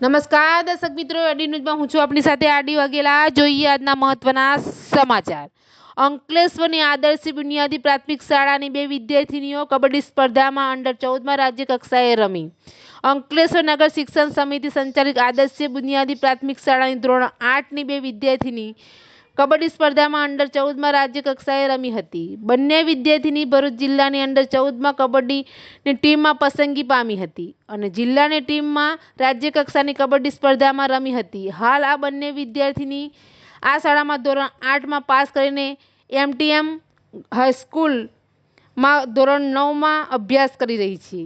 નમસ્કાર, દર્શક મિત્રો એડી ન્યૂઝમાં હું છું આપણી સાથે આડી વાઘેલા. જોઈએ આજના મહત્વના સમાચાર. અંકલેશ્વરની આદર્શ બુનિયાદી પ્રાથમિક શાળાની બે વિદ્યાર્થીનીઓ કબડ્ડી સ્પર્ધામાં અંડર ચૌદમાં રાજ્ય કક્ષાએ રમી. અંકલેશ્વર નગર શિક્ષણ સમિતિ સંચાલિત આદર્શ બુનિયાદી પ્રાથમિક શાળાની ધોરણ આઠની બે વિદ્યાર્થીની કબડ્ડી સ્પર્ધામાં અંડર ચૌદમાં રાજ્ય કક્ષાએ રમી હતી. બંને વિદ્યાર્થીની ભરૂચ જિલ્લાની અંડર ચૌદમાં કબડ્ડીની ટીમમાં પસંદગી પામી હતી અને જિલ્લાની ટીમમાં રાજ્ય કક્ષાની કબડ્ડી સ્પર્ધામાં રમી હતી. હાલ આ બંને વિદ્યાર્થીની આ શાળામાં ધોરણ આઠમાં પાસ કરીને એમટીએમ હાઈસ્કૂલમાં ધોરણ નવમાં અભ્યાસ કરી રહી છે.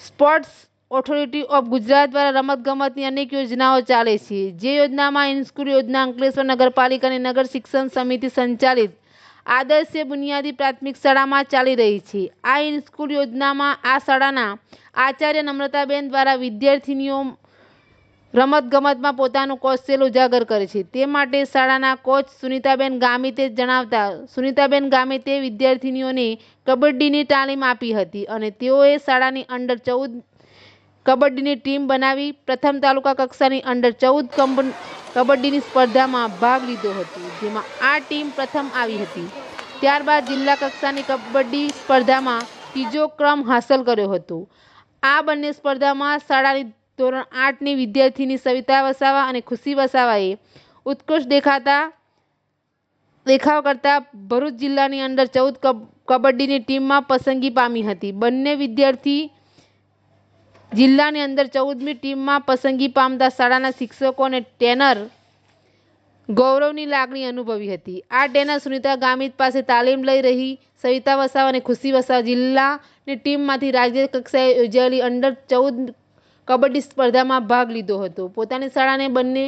સ્પોર્ટ્સ ઓથોરિટી ઓફ ગુજરાત દ્વારા રમતગમતની અનેક યોજનાઓ ચાલે છે. જે યોજનામાં ઇનસ્કૂલ યોજના અંકલેશ્વર નગરપાલિકાની નગર શિક્ષણ સમિતિ સંચાલિત આદર્શ બુનિયાદી પ્રાથમિક શાળામાં ચાલી રહી છે. આ ઇનસ્કૂલ યોજનામાં આ શાળાના આચાર્ય નમ્રતાબેન દ્વારા વિદ્યાર્થીનીઓ રમતગમતમાં પોતાનું કૌશલ્ય ઉજાગર કરે છે. તે માટે શાળાના કોચ સુનિતાબેન ગામિતે જણાવતા, સુનિતાબેન ગામિતે વિદ્યાર્થીનીઓને કબડ્ડીની તાલીમ આપી હતી અને તેઓએ શાળાની અંડર ચૌદ કબડ્ડીની ટીમ બનાવી પ્રથમ તાલુકા કક્ષાની અંડર ચૌદ કબડ્ડીની સ્પર્ધામાં ભાગ લીધો હતો, જેમાં આ ટીમ પ્રથમ આવી હતી. ત્યારબાદ જિલ્લા કક્ષાની કબડ્ડી સ્પર્ધામાં ત્રીજો ક્રમ હાંસલ કર્યો હતો. આ બંને સ્પર્ધામાં શાળાની ધોરણ આઠની વિદ્યાર્થીની સવિતા વસાવા અને ખુશી વસાવાએ ઉત્કૃષ્ટ દેખાતા દેખાવ કરતાં ભરૂચ જિલ્લાની અંડર ચૌદ કબડ્ડીની ટીમમાં પસંદગી પામી હતી. બંને વિદ્યાર્થી જિલ્લાની અંદર ચૌદમી ટીમમાં પસંદગી પામતા શાળાના શિક્ષકો અને ટ્રેનર ગૌરવની લાગણી અનુભવી હતી. આ ટ્રેનર સુનિતા ગામિત પાસે તાલીમ લઈ રહી સવિતા વસાવ અને ખુશી વસાવ જિલ્લાની ટીમમાંથી રાજ્ય કક્ષાએ યોજાયેલી અંડર ચૌદ કબડ્ડી સ્પર્ધામાં ભાગ લીધો હતો. પોતાની શાળાને બંને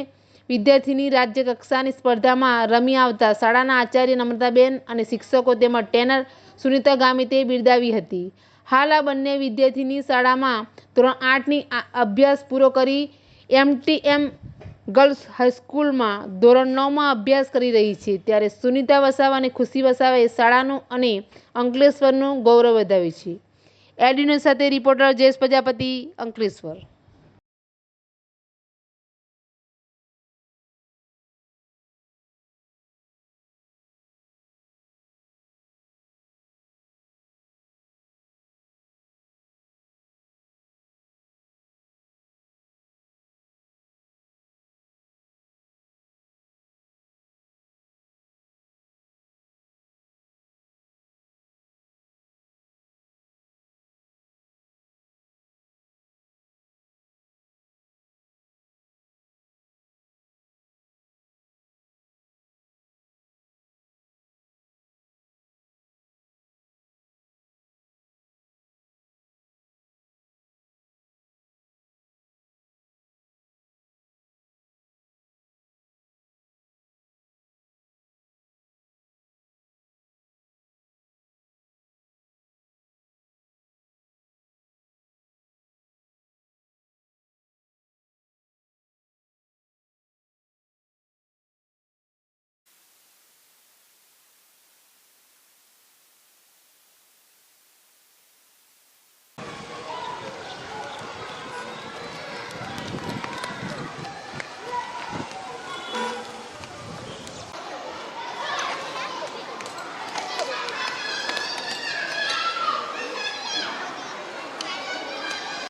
વિદ્યાર્થીની રાજ્ય કક્ષાની સ્પર્ધામાં રમી આવતા શાળાના આચાર્ય નમ્રતાબેન અને શિક્ષકો તેમજ ટ્રેનર સુનિતા ગામિતે બિરદાવી હતી. હાલ આ બંને વિદ્યાર્થીની શાળામાં ધોરણ આઠની અભ્યાસ પૂરો કરી એમટીએમ ગર્લ્સ હાઈસ્કૂલમાં ધોરણ નવમાં અભ્યાસ કરી રહી છે. ત્યારે સુનિતા વસાવા અને ખુશી વસાવાએ શાળાનું અને અંકલેશ્વરનું ગૌરવ વધાવ્યું છે. એડિનો સાથે રિપોર્ટર જયેશ પ્રજાપતિ, અંકલેશ્વર.